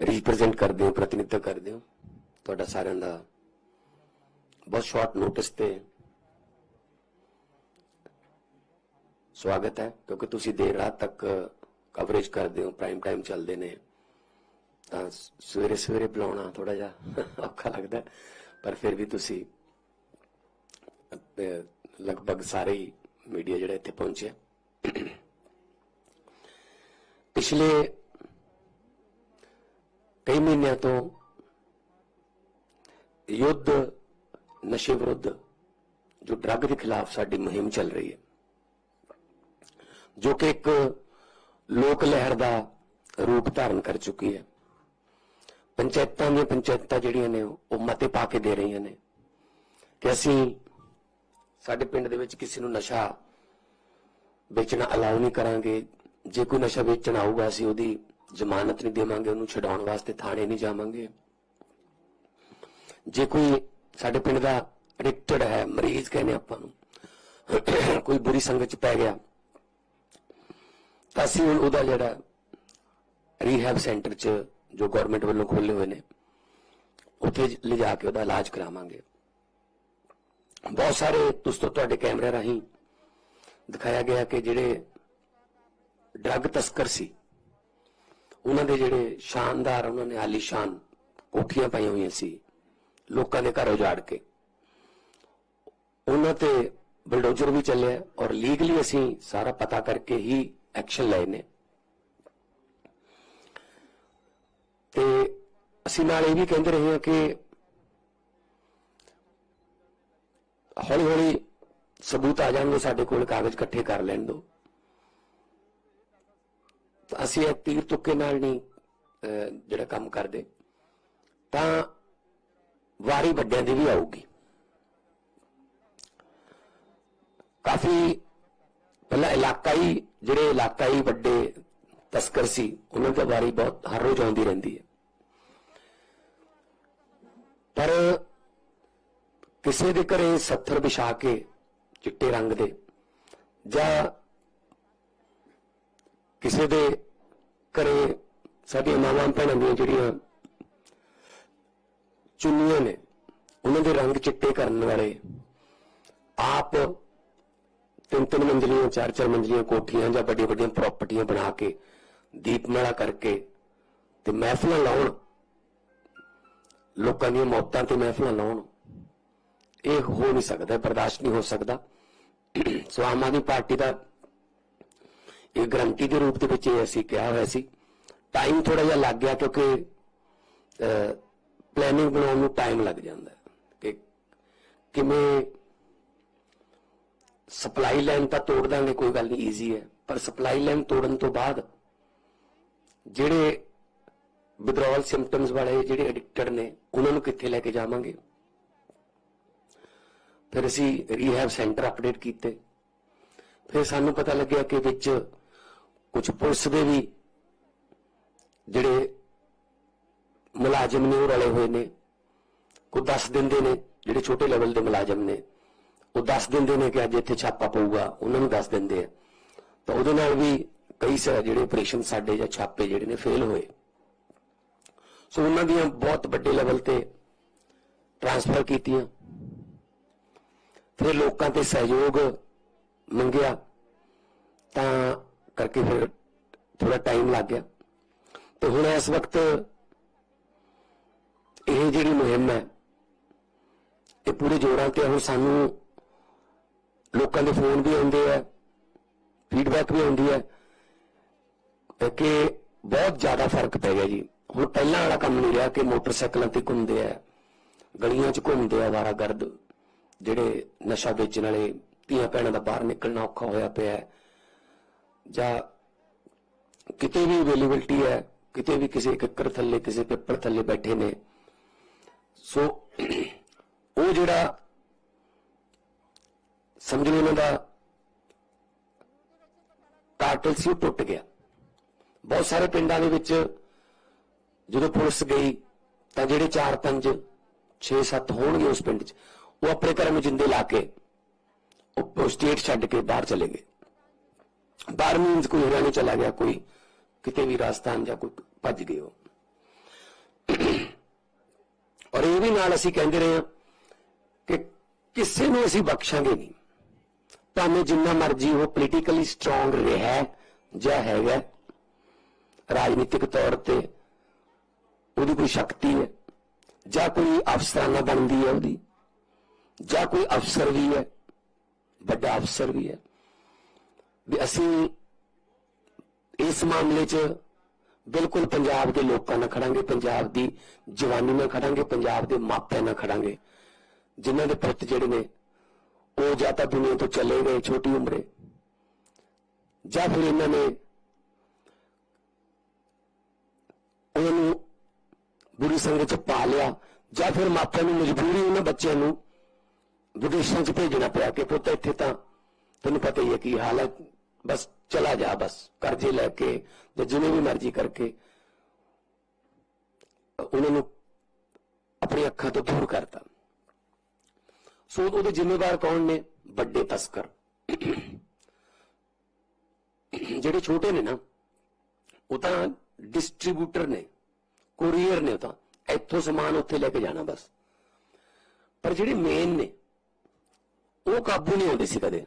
Represent ਕਰਦੇ ਹੋ, ਪ੍ਰਤੀਨਿਧਤਾ ਕਰਦੇ ਹੋ, ਤੁਹਾਡਾ ਸਾਰਿਆਂ ਦਾ ਬਹੁਤ ਸ਼ਾਰਟ ਨੋਟਿਸ ਤੇ ਸਵਾਗਤ ਹੈ, ਕਿਉਂਕਿ ਤੁਸੀਂ ਦੇਰ ਰਾਤ ਤੱਕ ਕਵਰੇਜ ਕਰਦੇ ਹੋ ਪ੍ਰਾਈਮ ਟਾਈਮ ਚੱਲਦੇ ਨੇ। ਤਾਂ ਸਵੇਰੇ ਸਵੇਰੇ ਬੁਲਾਉਣਾ ਥੋੜਾ ਜਿਹਾ ਔਖਾ ਲੱਗਦਾ ਪਰ ਫਿਰ ਵੀ ਤੁਸੀਂ ਲਗਭਗ ਸਾਰੇ ਹੀ ਮੀਡੀਆ ਜਿਹੜਾ ਇੱਥੇ ਪਹੁੰਚਿਆ ਪਿਛਲੇ ਮਹੀਨਿਆਂ ਤੋਂ ਯੁੱਧ, ਨਸ਼ੇ ਵਿਰੁੱਧ ਜੋ ਡਰੱਗ ਦੇ ਖਿਲਾਫ ਸਾਡੀ ਮੁਹਿੰਮ ਚੱਲ ਰਹੀ ਹੈ, ਜੋ ਕਿ ਇੱਕ ਲੋਕ ਲਹਿਰ ਦਾ ਰੂਪ ਧਾਰਨ ਕਰ ਚੁੱਕੀ ਹੈ। ਪੰਚਾਇਤਾਂ ਦੀਆਂ ਪੰਚਾਇਤਾਂ ਜਿਹੜੀਆਂ ਨੇ, ਉਹ ਮਤੇ ਪਾ ਕੇ ਦੇ ਰਹੀਆਂ ਨੇ ਕਿ ਅਸੀਂ ਸਾਡੇ ਪਿੰਡ ਦੇ ਵਿੱਚ ਕਿਸੇ ਨੂੰ ਨਸ਼ਾ ਵੇਚਣਾ ਅਲਾਉ ਨਹੀਂ ਕਰਾਂਗੇ। ਜੇ ਕੋਈ ਨਸ਼ਾ ਵੇਚਣ ਆਊਗਾ, ਅਸੀਂ ਉਹਦੀ ਜ਼ਮਾਨਤ ਨਹੀਂ ਦੇਵਾਂਗੇ, ਉਹਨੂੰ ਛਡਾਉਣ ਵਾਸਤੇ ਥਾਣੇ ਨਹੀਂ ਜਾਵਾਂਗੇ। ਜੇ ਕੋਈ ਸਾਡੇ ਪਿੰਡ ਦਾ ਐਡਿਕਟਡ ਹੈ, ਮਰੀਜ਼ ਕਹਿੰਦੇ ਆਪਾਂ ਨੂੰ, ਕੋਈ ਬੁਰੀ ਸੰਗਤ ਚ ਪੈ ਗਿਆ, ਤਾਂ ਅਸੀਂ ਉਹਦਾ ਜਿਹੜਾ ਰੀਹੈਬ ਸੈਂਟਰ ਚ ਜੋ ਗਵਰਨਮੈਂਟ ਵੱਲੋਂ ਖੋਲੇ ਹੋਏ ਨੇ, ਉੱਥੇ ਲਿਜਾ ਕੇ ਉਹਦਾ ਇਲਾਜ ਕਰਾਵਾਂਗੇ। ਬਹੁਤ ਸਾਰੇ ਦੋਸਤੋ, ਤੁਹਾਡੇ ਕੈਮਰੇ ਰਾਹੀਂ ਦਿਖਾਇਆ ਗਿਆ ਕਿ ਜਿਹੜੇ ਡਰੱਗ ਤਸਕਰ ਸੀ ਉਹਨਾਂ ਦੇ ਜਿਹੜੇ ਸ਼ਾਨਦਾਰ, ਉਹਨਾਂ ਨੇ ਆਲੀਸ਼ਾਨ ਕੋਠੀਆਂ ਪਾਈਆਂ ਹੋਈਆਂ ਸੀ, ਲੋਕਾਂ ਦੇ ਘਰ ਉਜਾੜ ਕੇ। ਉਹਨਾਂ ਤੇ ਬਲਡੋਜ਼ਰ ਵੀ ਚੱਲਿਆ ਔਰ ਲੀਗਲੀ ਅਸੀਂ ਸਾਰਾ ਪਤਾ ਕਰਕੇ ਹੀ ਐਕਸ਼ਨ ਲਏ ਨੇ। ਤੇ ਅਸੀਂ ਨਾਲ ਇਹ ਵੀ ਕਹਿੰਦੇ ਰਹੇ ਹਾਂ ਕਿ ਹੌਲੀ ਹੌਲੀ ਸਬੂਤ ਆ ਜਾਣਗੇ, ਸਾਡੇ ਕੋਲ ਕਾਗਜ਼ ਇਕੱਠੇ ਕਰ ਲੈਣ ਦੋ। ਅਸੀਂ ਇਹ ਤੀਰ ਤੁੱਕੇ ਨਾਲ ਨਹੀਂ ਜਿਹੜਾ ਕੰਮ ਕਰਦੇ, ਤਾਂ ਵਾਰੀ ਵੱਡਿਆਂ ਦੀ ਵੀ ਆਊਗੀ। ਕਾਫੀ ਪਹਿਲਾਂ ਇਲਾਕਾਈ, ਜਿਹੜੇ ਇਲਾਕਾਈ ਵੱਡੇ ਤਸਕਰ ਸੀ, ਉਹਨਾਂ ਦੀ ਵਾਰੀ ਬਹੁਤ, ਹਰ ਰੋਜ਼ ਆਉਂਦੀ ਰਹਿੰਦੀ ਹੈ। ਪਰ ਕਿਸੇ ਦੇ ਘਰੇ ਸੱਥਰ ਵਿਛਾ ਕੇ ਚਿੱਟੇ ਰੰਗ ਦੇ ਜਾਂ ਕਿਸੇ ਦੇ ਘਰੇ ਸਾਡੀਆਂ ਮਾਵਾਂ ਭੈਣਾਂ ਦੀਆਂ ਜਿਹੜੀਆਂ ਚੁੰਨੀਆਂ ਨੇ, ਉਹਨਾਂ ਦੇ ਰੰਗ ਚਿੱਟੇ ਕਰਨ ਵਾਲੇ, ਆਪ ਤਿੰਨ ਤਿੰਨ ਮੰਜ਼ਲੀਆਂ, ਚਾਰ ਚਾਰ ਮੰਜ਼ਲੀਆਂ ਕੋਠੀਆਂ ਜਾਂ ਵੱਡੀਆਂ ਵੱਡੀਆਂ ਪ੍ਰਾਪਰਟੀਆਂ ਬਣਾ ਕੇ ਦੀਪਮਾਲਾ ਕਰਕੇ ਤੇ ਮਹਿਫਲਾਂ ਲਾਉਣ, ਲੋਕਾਂ ਦੀਆਂ ਮੌਤਾਂ ਤੇ ਮਹਿਫਲਾਂ ਲਾਉਣ, ਇਹ ਹੋ ਨਹੀਂ ਸਕਦਾ, ਬਰਦਾਸ਼ਤ ਨਹੀਂ ਹੋ ਸਕਦਾ। ਸੋ ਆਮ ਆਦਮੀ ਪਾਰਟੀ ਦਾ ਇਹ ਗਰੰਟੀ ਦੇ ਰੂਪ ਦੇ ਵਿੱਚ ਇਹ ਅਸੀਂ ਕਿਹਾ ਹੋਇਆ ਸੀ। ਟਾਈਮ ਥੋੜਾ ਜਿਹਾ ਲੱਗ ਗਿਆ ਕਿਉਂਕਿ ਪਲੈਨਿੰਗ ਬਣਾਉਣ ਨੂੰ ਟਾਈਮ ਲੱਗ ਜਾਂਦਾ ਕਿ ਕਿਵੇਂ ਸਪਲਾਈ ਲਾਈਨ ਤਾਂ ਤੋੜ ਦਾਂਗੇ, ਕੋਈ ਗੱਲ ਨਹੀਂ ਈਜ਼ੀ ਹੈ। ਪਰ ਸਪਲਾਈ ਲਾਈਨ ਤੋੜਨ ਤੋਂ ਬਾਅਦ ਜਿਹੜੇ ਵਿਦਰੋਵਲ ਸਿੰਪਟਮਸ ਵਾਲੇ ਜਿਹੜੇ ਐਡਿਕਟਡ ਨੇ, ਉਹਨਾਂ ਨੂੰ ਕਿੱਥੇ ਲੈ ਕੇ ਜਾਵਾਂਗੇ? ਫਿਰ ਅਸੀਂ ਰੀਹੈਬ ਸੈਂਟਰ ਅਪਡੇਟ ਕੀਤੇ। ਫਿਰ ਸਾਨੂੰ ਪਤਾ ਲੱਗਿਆ ਕਿ ਵਿੱਚ ਕੁਝ ਪੁਲਿਸ ਦੇ ਵੀ ਜਿਹੜੇ ਮੁਲਾਜ਼ਮ ਨੇ ਉਹ ਰਲੇ ਹੋਏ ਨੇ। ਕੋਈ ਦੱਸ ਦਿੰਦੇ ਨੇ, ਜਿਹੜੇ ਛੋਟੇ ਲੈਵਲ ਦੇ ਮੁਲਾਜ਼ਮ ਨੇ। ਉਹ ਦੱਸ ਦਿੰਦੇ ਨੇ ਕਿ ਅੱਜ ਇੱਥੇ ਛਾਪਾ ਪਊਗਾ, ਉਹਨਾਂ ਨੂੰ ਦੱਸ ਦਿੰਦੇ ਆ। ਤਾਂ ਉਹਦੇ ਨਾਲ ਵੀ ਕਈ ਸ- ਜਿਹੜੇ ਆਪਰੇਸ਼ਨ ਸਾਡੇ ਜਾਂ ਛਾਪੇ ਜਿਹੜੇ ਨੇ ਫੇਲ ਹੋਏ। ਸੋ ਉਹਨਾਂ ਦੀਆਂ ਬਹੁਤ ਵੱਡੇ ਲੈਵਲ ਤੇ ਟ੍ਰਾਂਸਫਰ ਕੀਤੀਆਂ। ਫਿਰ ਲੋਕਾਂ ਤੇ ਸਹਿਯੋਗ ਮੰਗਿਆ। ਤਾਂ ਕਰਕੇ ਫਿਰ ਥੋੜਾ ਟਾਈਮ ਲੱਗ ਗਿਆ। ਤੇ ਹੁਣ ਇਸ ਵਕਤ ਇਹ ਜਿਹੜੀ ਮੁਹਿੰਮ ਹੈ, ਇਹ ਪੂਰੇ ਜੋਰਾਂ ਤੇ ਹੈ। ਹੁਣ ਸਾਨੂੰ ਲੋਕਾਂ ਦੇ ਫੋਨ ਵੀ ਆਉਂਦੇ ਆ ਫੀਡਬੈਕ ਵੀ ਆਉਂਦੀ ਹੈ ਅਹ ਕਿ ਬਹੁਤ ਜ਼ਿਆਦਾ ਫ਼ਰਕ ਪੈ ਗਿਆ ਜੀ। ਹੁਣ ਪਹਿਲਾਂ ਵਾਲਾ ਕੰਮ ਨਹੀਂ ਰਿਹਾ ਕਿ ਮੋਟਰਸਾਈਕਲਾਂ ਤੇ ਘੁੰਮਦੇ ਆ, ਗਲੀਆਂ 'ਚ ਘੁੰਮਦੇ ਆ ਵਾਰਾਗਰਦ, ਜਿਹੜੇ ਨਸ਼ਾ ਵੇਚਣ ਵਾਲੇ ਧੀਆਂ ਭੈਣਾਂ ਦਾ ਬਾਹਰ ਨਿਕਲਣਾ ਔਖਾ ਹੋਇਆ ਪਿਆ ਹੈ। ਜਾਂ ਕਿਤੇ ਵੀ ਅਵੇਲੇਬਿਲਟੀ ਹੈ, ਕਿਤੇ ਵੀ ਕਿਸੇ ਕੱਕਰ ਥੱਲੇ, ਕਿਸੇ ਪੇਪਰ ਥੱਲੇ ਬੈਠੇ ਨੇ। ਸੋ ਉਹ ਜਿਹੜਾ ਸਮਝ ਲਓ ਉਹਨਾਂ ਦਾ ਕਾਰਟਲ ਸੀ, ਉਹ ਟੁੱਟ ਗਿਆ। ਬਹੁਤ ਸਾਰੇ ਪਿੰਡਾਂ ਦੇ ਵਿੱਚ ਜਦੋਂ ਪੁਲਿਸ ਗਈ, ਤਾਂ ਜਿਹੜੇ 4 5 6 7 ਹੋਣਗੇ ਉਸ ਪਿੰਡ 'ਚ, ਉਹ ਆਪਣੇ ਘਰਾਂ ਨੂੰ ਜਿੰਦੇ ਲਾ ਕੇ, ਉਹ ਸਟੇਟ ਛੱਡ ਕੇ ਬਾਹਰ ਚਲੇ ਗਏ। ਬਾਹਰ ਮੀਨਸ ਕੋਈ ਹਰਿਆਣੇ ਚਲਾ ਗਿਆ ਕੋਈ, ਕਿਤੇ ਵੀ ਰਾਜਸਥਾਨ ਜਾਂ ਕੋਈ ਭੱਜ ਗਏ ਉਹ। ਔਰ ਇਹ ਵੀ ਨਾਲ ਅਸੀਂ ਕਹਿੰਦੇ ਰਹੇ ਹਾਂ ਕਿ ਕਿਸੇ ਨੂੰ ਅਸੀਂ ਬਖਸ਼ਾਂਗੇ ਨਹੀਂ। ਭਾਵੇਂ ਜਿੰਨਾ ਮਰਜ਼ੀ ਉਹ ਪੋਲੀਟੀਕਲੀ ਸਟਰੋਂਗ ਰਿਹਾ, ਜਾਂ ਹੈਗਾ, ਰਾਜਨੀਤਿਕ ਤੌਰ ਤੇ ਉਹਦੀ ਕੋਈ ਸ਼ਕਤੀ ਹੈ, ਜਾਂ ਕੋਈ ਅਫਸਰਾਨਾ ਬਣਦੀ ਹੈ ਉਹਦੀ, ਜਾਂ ਕੋਈ ਅਫਸਰ ਵੀ ਹੈ, ਵੱਡਾ ਅਫਸਰ ਵੀ ਹੈ। ਵੀ ਅਸੀਂ ਇਸ ਮਾਮਲੇ 'ਚ ਬਿਲਕੁਲ ਪੰਜਾਬ ਦੇ ਲੋਕਾਂ ਨਾਲ ਖੜਾਂਗੇ, ਪੰਜਾਬ ਦੀ ਜਵਾਨੀ ਨਾਲ ਖੜਾਂਗੇ, ਪੰਜਾਬ ਦੇ ਮਾਪਿਆਂ ਨਾਲ ਖੜਾਂਗੇ। ਜਿਨ੍ਹਾਂ ਦੇ ਪੁੱਤ ਜਿਹੜੇ ਨੇ, ਉਹ ਜਾਂ ਤਾਂ ਦੁਨੀਆ ਤੋਂ ਚਲੇ ਗਏ ਛੋਟੀ ਉਮਰੇ, ਜਾਂ ਫਿਰ ਇਹਨਾਂ ਨੇ ਉਹਨਾਂ ਨੂੰ ਬੁਰੀ ਸੰਗਤ ਚ ਪਾ ਲਿਆ, ਜਾਂ ਫਿਰ ਮਾਪਿਆਂ ਨੂੰ ਮਜਬੂਰੀ ਉਹਨਾਂ ਬੱਚਿਆਂ ਨੂੰ ਵਿਦੇਸ਼ਾਂ ਚ ਭੇਜਣਾ ਪਿਆ ਕਿ ਪੁੱਤ ਇੱਥੇ ਤਾਂ ਤੈਨੂੰ ਪਤਾ ਹੀ ਹੈ ਕੀ ਹਾਲ ਹੈ ਬਸ ਚਲਾ ਜਾ, ਬਸ। ਕਰਜ਼ੇ ਲੈ ਕੇ ਜਾਂ ਜਿਵੇਂ ਵੀ ਮਰਜ਼ੀ ਕਰਕੇ ਉਹਨਾਂ ਨੂੰ ਆਪਣੀ ਅੱਖਾਂ ਤੋਂ ਦੂਰ ਕਰਤਾ। ਸੋ ਉਹਦੇ ਜ਼ਿੰਮੇਵਾਰ ਕੌਣ ਨੇ? ਵੱਡੇ ਤਸਕਰ। ਜਿਹੜੇ ਛੋਟੇ ਨੇ ਨਾ, ਉਹ ਤਾਂ ਡਿਸਟ੍ਰੀਬਿਊਟਰ ਨੇ ਕੋਰੀਅਰ ਨੇ ਉਹ ਤਾਂ। ਇੱਥੋਂ ਸਮਾਨ ਉੱਥੇ ਲੈ ਕੇ ਜਾਣਾ ਬਸ। ਪਰ ਜਿਹੜੇ ਮੇਨ ਨੇ, ਉਹ ਕਾਬੂ ਨਹੀਂ ਆਉਂਦੇ ਸੀ ਕਦੇ।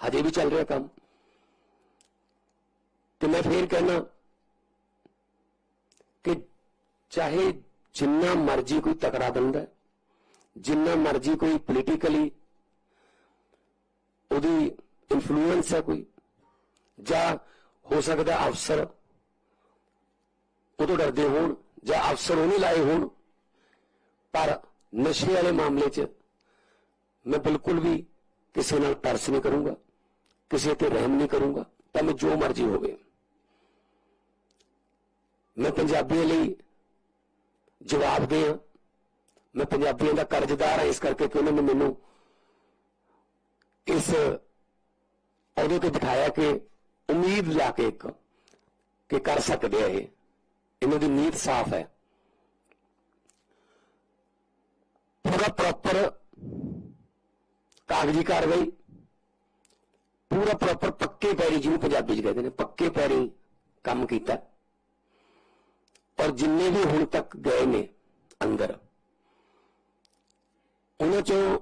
ਹਜੇ ਵੀ ਚੱਲ ਰਿਹਾ ਕੰਮ। ਤੇ ਮੈਂ ਫੇਰ ਕਹਿਣਾ ਕਿ ਚਾਹੇ ਜਿੰਨਾ ਮਰਜ਼ੀ ਕੋਈ ਤਕੜਾ ਬੰਦਾ, ਜਿੰਨਾ ਮਰਜ਼ੀ ਕੋਈ ਪੋਲੀਟੀਕਲੀ ਉਹਦੀ ਇਨਫਲੂਐਂਸ ਹੈ ਕੋਈ, ਜਾਂ ਹੋ ਸਕਦਾ ਅਫਸਰ ਉਹ ਤੋਂ ਡਰਦੇ ਹੋਣ, ਜਾਂ ਅਫਸਰ ਉਹ ਨਹੀਂ ਲਾਏ ਹੋਣ, ਪਰ ਨਸ਼ੇ ਵਾਲੇ ਮਾਮਲੇ 'ਚ ਮੈਂ ਬਿਲਕੁਲ ਵੀ ਕਿਸੇ ਨਾਲ ਤਰਸ ਨਹੀਂ ਕਰੂੰਗਾ। ਕਿਸੇ ਤੇ ਰਹਿਮ ਨਹੀਂ ਕਰੂੰਗਾ ਤਾਂ ਮੈਂ ਜੋ ਮਰਜ਼ੀ ਹੋਵੇ ਮੈਂ ਪੰਜਾਬੀਆਂ ਲਈ ਜਵਾਬਦੇਹ ਹਾਂ ਮੈਂ ਪੰਜਾਬੀਆਂ ਦਾ ਕਰਜ਼ਦਾਰ ਹਾਂ ਇਸ ਕਰਕੇ ਕਿ ਉਹਨਾਂ ਨੇ ਮੈਨੂੰ ਇਸ ਅਹੁਦੇ ਤੇ ਬਿਠਾਇਆ ਕਿ ਉਮੀਦ ਲਾ ਕੇ ਇੱਕ ਕਿ ਕਰ ਸਕਦੇ ਆ ਇਹ ਇਹਨਾਂ ਦੀ ਨੀਤ ਸਾਫ਼ ਹੈ ਪੂਰਾ ਪ੍ਰੋਪਰ ਕਾਗਜ਼ੀ ਕਾਰਵਾਈ ਪੂਰਾ ਪ੍ਰੋਪਰ ਪੱਕੇ ਪੈਰੀ ਜਿਹਨੂੰ ਪੰਜਾਬੀ ਚ ਕਹਿੰਦੇ ਨੇ, ਪੱਕੇ ਪੈਰੀ ਕੰਮ ਕੀਤਾ। ਔਰ ਜਿੰਨੇ ਵੀ ਹੁਣ ਤੱਕ ਗਏ ਨੇ ਅੰਦਰ, ਉਹਨਾਂ ਚੋਂ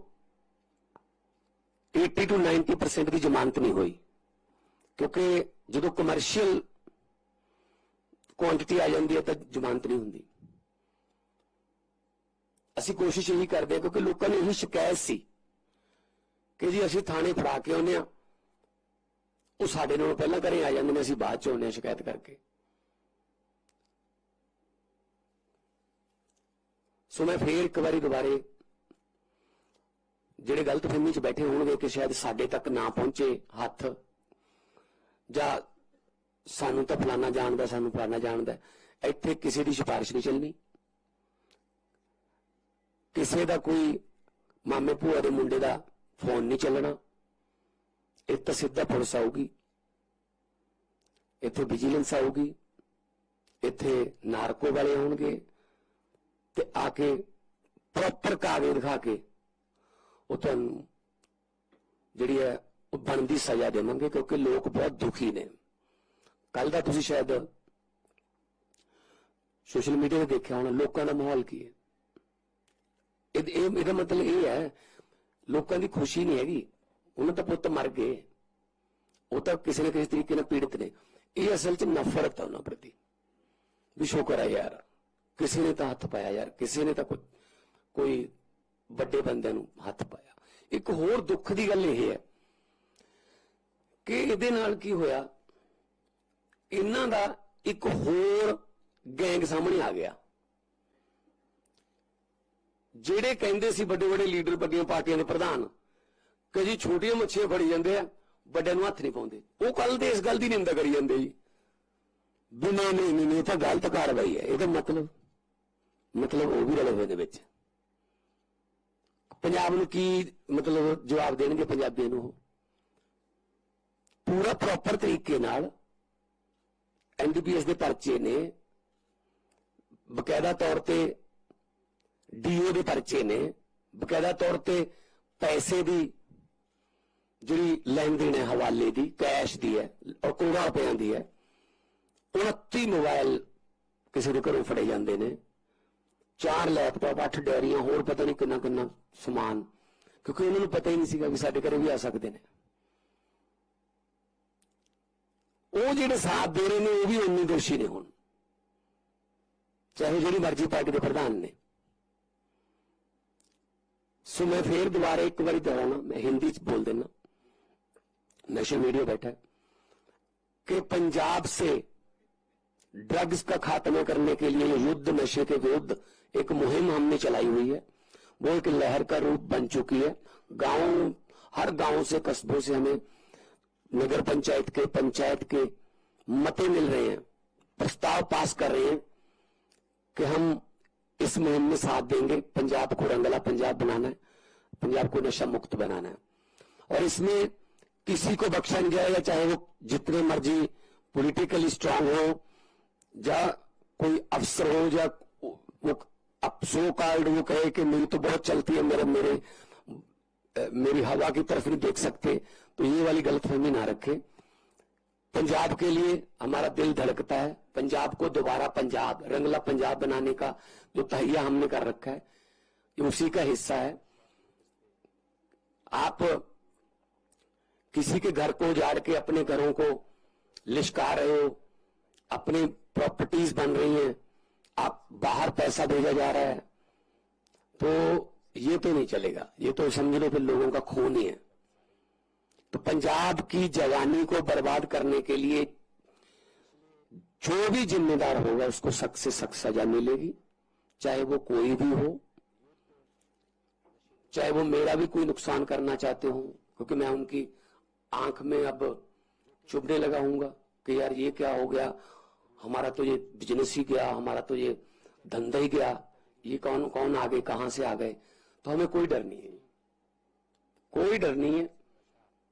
80 ਤੋਂ 90% ਦੀ ਜ਼ਮਾਨਤ ਨਹੀਂ ਹੋਈ। ਕਿਉਂਕਿ ਜਦੋਂ ਕਮਰਸ਼ੀਅਲ ਕੁਆਂਟੀਟੀ ਆ ਜਾਂਦੀ ਹੈ ਤਾਂ ਜ਼ਮਾਨਤ ਨਹੀਂ ਹੁੰਦੀ। ਅਸੀਂ ਕੋਸ਼ਿਸ਼ ਇਹੀ ਕਰਦੇ ਹਾਂ ਕਿਉਂਕਿ ਲੋਕਾਂ ਨੇ ਇਹੀ ਸ਼ਿਕਾਇਤ ਸੀ ਕਿ ਜੀ ਅਸੀਂ ਥਾਣੇ ਫੜਾ ਕੇ ਆਉਂਦੇ ਆ ਉਹ ਸਾਡੇ ਨਾਲੋਂ ਪਹਿਲਾਂ ਘਰੇ ਆ ਜਾਂਦੇ ਨੇ, ਅਸੀਂ ਬਾਅਦ ਚ ਆਉਂਦੇ ਹਾਂ ਸ਼ਿਕਾਇਤ ਕਰਕੇ। ਸੋ ਮੈਂ ਫੇਰ ਇੱਕ ਵਾਰੀ ਦੁਬਾਰੇ ਜਿਹੜੇ ਗਲਤਫਹਿਮੀ ਚ ਬੈਠੇ ਹੋਣਗੇ ਕਿ ਸ਼ਾਇਦ ਸਾਡੇ ਤੱਕ ਨਾ ਪਹੁੰਚੇ ਹੱਥ, ਜਾਂ ਸਾਨੂੰ ਤਾਂ ਫਲਾਣਾ ਜਾਣਦਾ, ਸਾਨੂੰ ਫਲਾਣਾ ਜਾਣਦਾ, ਇੱਥੇ ਕਿਸੇ ਦੀ ਸਿਫਾਰਿਸ਼ ਨਹੀਂ ਚੱਲਣੀ। ਕਿਸੇ ਦਾ ਕੋਈ ਮਾਮੇ ਭੂਆ ਦੇ ਮੁੰਡੇ ਦਾ ਫੋਨ ਨਹੀਂ ਚੱਲਣਾ। ਇਹ ਤਾਂ ਸਿੱਧਾ ਪੁਲਿਸ ਆਊਗੀ। ਇੱਥੇ ਵਿਜੀਲੈਂਸ ਆਊਗੀ। ਇੱਥੇ ਨਾਰਕੋ ਵਾਲੇ ਆਉਣਗੇ ਤੇ ਆ ਕੇ ਪ੍ਰੋਪਰ ਕਾਗਜ਼ ਦਿਖਾ ਕੇ ਉਹ ਤੁਹਾਨੂੰ ਜਿਹੜੀ ਹੈ ਉਹ ਬਣਦੀ ਸਜ਼ਾ ਦੇਵਾਂਗੇ ਕਿਉਂਕਿ ਲੋਕ ਬਹੁਤ ਦੁਖੀ ਨੇ। ਕੱਲ ਦਾ ਤੁਸੀਂ ਸ਼ਾਇਦ ਸੋਸ਼ਲ ਮੀਡੀਆ ਤੇ ਦੇਖਿਆ ਹੋਣਾ, ਲੋਕਾਂ ਦਾ ਮਾਹੌਲ ਕੀ ਹੈ? ਇਹ- ਇਹਦਾ ਮਤਲਬ ਇਹ ਹੈ, ਲੋਕਾਂ ਦੀ ਖੁਸ਼ੀ ਨਹੀਂ ਹੈਗੀ। ਉਹਨਾਂ ਤਾਂ ਪੁੱਤ ਮਰ ਗਏ। ਉਹ ਤਾਂ ਕਿਸੇ ਨਾ ਕਿਸੇ ਤਰੀਕੇ ਨਾਲ ਪੀੜਤ ਨੇ। ਇਹ ਅਸਲ 'ਚ ਨਫ਼ਰਤ ਹੈ ਉਹਨਾਂ ਪ੍ਰਤੀ। ਵੀ ਸ਼ੁਕਰ ਆ ਯਾਰ। ਕਿਸੇ ਨੇ ਤਾਂ ਹੱਥ ਪਾਇਆ ਯਾਰ। ਕਿਸੇ ਨੇ ਤਾਂ ਕੋਈ ਕੋਈ ਵੱਡੇ ਬੰਦਿਆਂ ਨੂੰ ਹੱਥ ਪਾਇਆ। ਇੱਕ ਹੋਰ ਦੁੱਖ ਦੀ ਗੱਲ ਇਹ ਹੈ ਕਿ ਇਹਦੇ ਨਾਲ ਕੀ ਹੋਇਆ? ਇਹਨਾਂ ਦਾ ਇੱਕ ਹੋਰ ਗੈਂਗ ਸਾਹਮਣੇ ਆ ਗਿਆ। ਜਿਹੜੇ ਕਹਿੰਦੇ ਸੀ ਵੱਡੇ ਵੱਡੇ ਲੀਡਰ ਵੱਡੀਆਂ ਪਾਰਟੀਆਂ ਦੇ ਪ੍ਰਧਾਨ ਕਿ ਜੀ ਛੋਟੀਆਂ ਮੱਛੀਆਂ ਫੜੀ ਜਾਂਦੇ ਆ, ਵੱਡਿਆਂ ਨੂੰ ਹੱਥ ਨਹੀਂ ਪਾਉਂਦੇ। ਉਹ ਕੱਲ ਦੇ ਇਸ ਗੱਲ ਦੀ ਨਿੰਦਾ ਕਰੀ ਜਾਂਦੇ ਜੀ। ਬਿਨਾਂ ਨਹੀਂ ਨਹੀਂ ਇਹ ਤਾਂ ਗਲਤ ਕਾਰਵਾਈ ਹੈ। ਇਹਦਾ ਮਤਲਬ ਮਤਲਬ ਉਹ ਵੀ ਰਲੇ ਹੋਏ ਨੇ ਵਿੱਚ। ਪੰਜਾਬ ਨੂੰ ਕੀ ਮਤਲਬ ਜਵਾਬ ਦੇਣਗੇ ਪੰਜਾਬੀਆਂ ਨੂੰ ਪੂਰਾ ਪ੍ਰੋਪਰ ਤਰੀਕੇ ਨਾਲ ਐਨਡੀਪੀਐਸ ਦੇ ਪਰਚੇ ਨੇ। ਬਕਾਇਦਾ ਤੌਰ ਤੇ ਡੀਓ ਦੇ ਪਰਚੇ ਨੇ। ਬਕਾਇਦਾ ਤੌਰ ਤੇ ਪੈਸੇ ਦੀ ਜਿਹੜੀ ਲੈਣ ਦੇਣ ਹੈ ਹਵਾਲੇ ਦੀ, ਕੈਸ਼ ਦੀ ਹੈ, ਔਰ ਕਰੋੜਾਂ ਰੁਪਈਆਂ ਦੀ ਹੈ 29 ਮੋਬਾਈਲ ਕਿਸੇ ਦੇ ਘਰੋਂ ਫੜੇ ਜਾਂਦੇ ਨੇ। ਚਾਰ ਲੈਪਟਾਪ, ਅੱਠ ਡੈਰੀਆਂ ਹੋਰ ਪਤਾ ਨਹੀਂ ਕਿੰਨਾ ਕਿੰਨਾ ਸਮਾਨ, ਕਿਉਂਕਿ ਉਹਨਾਂ ਨੂੰ ਪਤਾ ਹੀ ਨਹੀਂ ਸੀਗਾ ਵੀ ਸਾਡੇ ਘਰੇ ਵੀ ਆ ਸਕਦੇ ਨੇ। ਉਹ ਜਿਹੜੇ ਸਾਥ ਦੇ ਰਹੇ ਨੇ, ਉਹ ਵੀ ਉਨੀ ਦੋਸ਼ੀ ਨੇ ਹੁਣ। ਚਾਹੇ ਜਿਹੜੀ ਮਰਜ਼ੀ ਪਾਰਟੀ ਦੇ ਪ੍ਰਧਾਨ ਨੇ। ਸੋ ਮੈਂ ਫੇਰ ਦੁਬਾਰਾ ਇੱਕ ਵਾਰੀ ਦੁਹਰਾਉਣਾ, ਮੈਂ ਹਿੰਦੀ ਚ ਬੋਲ ਦਿੰਦਾ नेशनल मीडिया बैठा है, कि पंजाब से ड्रग्स का खात्मा करने के लिए युद्ध, नशे के विरुद्ध एक मुहिम हमने चलाई हुई है। वो एक लहर का रूप बन चुकी है। गाँव, हर गाँव से कस्बों से हमें नगर पंचायत के पंचायत के मते मिल रहे हैं, प्रस्ताव पास कर रहे हैं कि हम इस मुहिम में साथ देंगे। पंजाब को रंगला, पंजाब बनाना है, पंजाब को नशा मुक्त बनाना है। और इसमें किसी को बख्शा नहीं जाएगा, चाहे वो जितने मर्ज़ी पॉलिटिकली स्ट्रांग हो, या कोई अफसर हो, या वो सो कार्ड वो कहे कि मेरी तो बहुत चलती है, मेरे मेरे मेरी हवा की तरफ़ नहीं देख सकते तो ये वाली गलतफहमी ना रखे। पंजाब के लिए हमारा दिल धड़कता है। पंजाब को दोबारा पंजाब, रंगला पंजाब बनाने का जो तहिया हमने कर रखा है उसी का हिस्सा है। आप किसी के घर को उजाड़ के अपने घरों को लिशका रहे हो, अपनी प्रॉपर्टीज़ बन रही हैं, आप बाहर पैसा भेजा जा रहा है तो ये तो नहीं चलेगा। ये तो समझ लो फिर लोगों का खून ही है। तो पंजाब की जवानी को बर्बाद करने के लिए जो भी जिम्मेदार होगा, उसको सख्त से सख्त सजा मिलेगी। चाहे वो कोई भी हो, चाहे वो मेरा भी कोई नुकसान करना चाहते हो, क्योंकि मैं उनकी आँख में अब चुभने लगा हूँगा कि यार ये क्या हो गया? हमारा तो ये बिज़नेस ही गया, हमारा तो ये धंधा ही गया। ये कौन कौन आ गए कहाँ से आ गए? तो हमें कोई डर नहीं है। कोई डर नहीं है।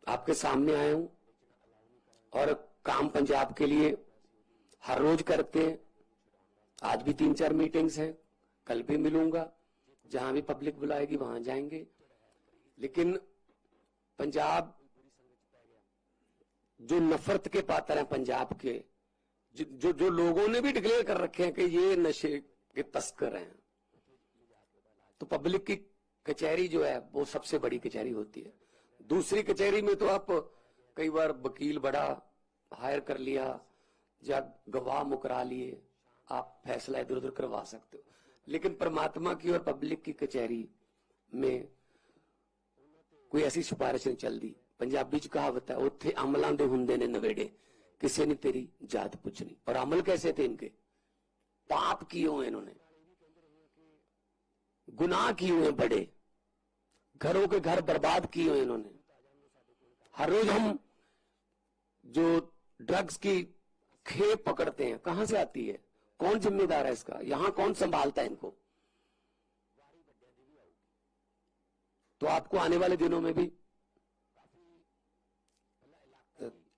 आपके सामने आए हूँ और काम पंजाब के लिए हर रोज करते हैं। आज भी तीन चार मीटिंग्स हैं। कल भी मिलूँगा। जहाँ भी पब्लिक बुलाएगी, वहाँ जाएँगे। लेकिन पंजाब जो नफरत के पात्र हैं पंजाब के, जो जो लोगों ने भी डिक्लेयर कर रखे हैं कि ये नशे के तस्कर हैं। तो पब्लिक की कचहरी जो है, वो सबसे बड़ी कचहरी होती है। दूसरी कचहरी में तो आप कई बार वकील बड़ा हायर कर लिया, या गवाह मुकरा लिए, आप फैसला इधर उधर करवा सकते हो। लेकिन परमात्मा की और पब्लिक की कचहरी में कोई ऐसी सिफारिश नहीं चल दी ਪੰਜਾਬੀ ਚ ਕਹਾਵਤ ਹੈ ਉੱਥੇ ਅਮਲਾਂ ਦੇ ਹੁੰਦੇ ਨੇ ਨਵੇੜੇ ਕਿਸੇ ਨੇ ਤੇਰੀ ਜਾਤ ਪੁੱਛਣੀ और अमल कैसे थे इनके पाप किए हुए इन्होंने गुनाह किए हुए बड़े घरों के घर बर्बाद किए हुए इन्होंने हर रोज हम जो ड्रग्स की खेप पकड़ते हैं कहां से आती है कौन जिम्मेदार है इसका यहां कौन संभालता है इनको तो आपको आने वाले दिनों में भी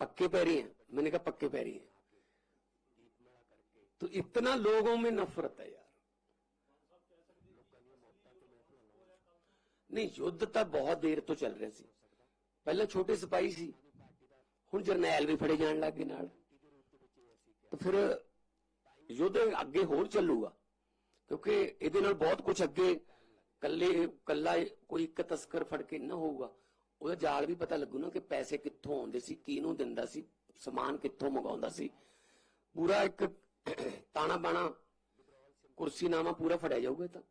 पक्के पैरी हैं मैंने कहा पक्के पैरी हैं तो इतना लोगों में नफरत है यार ਨਹੀਂ ਯੁੱਧ ਤਾਂ ਬਹੁਤ ਦੇਰ ਤੋਂ ਚੱਲ ਰਿਹਾ ਸੀ ਪਹਿਲਾਂ ਛੋਟੇ ਸਿਪਾਹੀ ਸੀ ਹੁਣ ਜਰਨੈਲ ਵੀ ਫੜੇ ਜਾਣ ਲੱਗੇ ਨਾਲ ਤਾਂ ਫਿਰ ਯੁੱਧ ਅੱਗੇ ਹੋਰ ਚੱਲੂਗਾ ਕਿਉਂਕਿ ਇਹਦੇ ਨਾਲ ਬਹੁਤ ਕੁਝ ਅੱਗੇ ਕੱਲੇ ਕੱਲਾ ਕੋਈ ਇੱਕ ਤਸਕਰ ਫੜ ਕੇ ਨਾ ਹੋਊਗਾ ਉਹਦਾ ਜਾਲ ਵੀ ਪਤਾ ਲੱਗੂ ਨਾ ਕਿ ਪੈਸੇ ਕਿੱਥੋਂ ਆਉਂਦੇ ਸੀ, ਕਿਹਨੂੰ ਦਿੰਦਾ ਸੀ, ਸਮਾਨ ਕਿੱਥੋਂ ਮੰਗਾਉਂਦਾ ਸੀ। ਪੂਰਾ ਇੱਕ ਤਾਣਾ ਬਾਣਾ ਕੁਰਸੀ ਨਾਮਾ ਪੂਰਾ ਫੜਿਆ ਜਾਊਗਾ ਤਾਂ।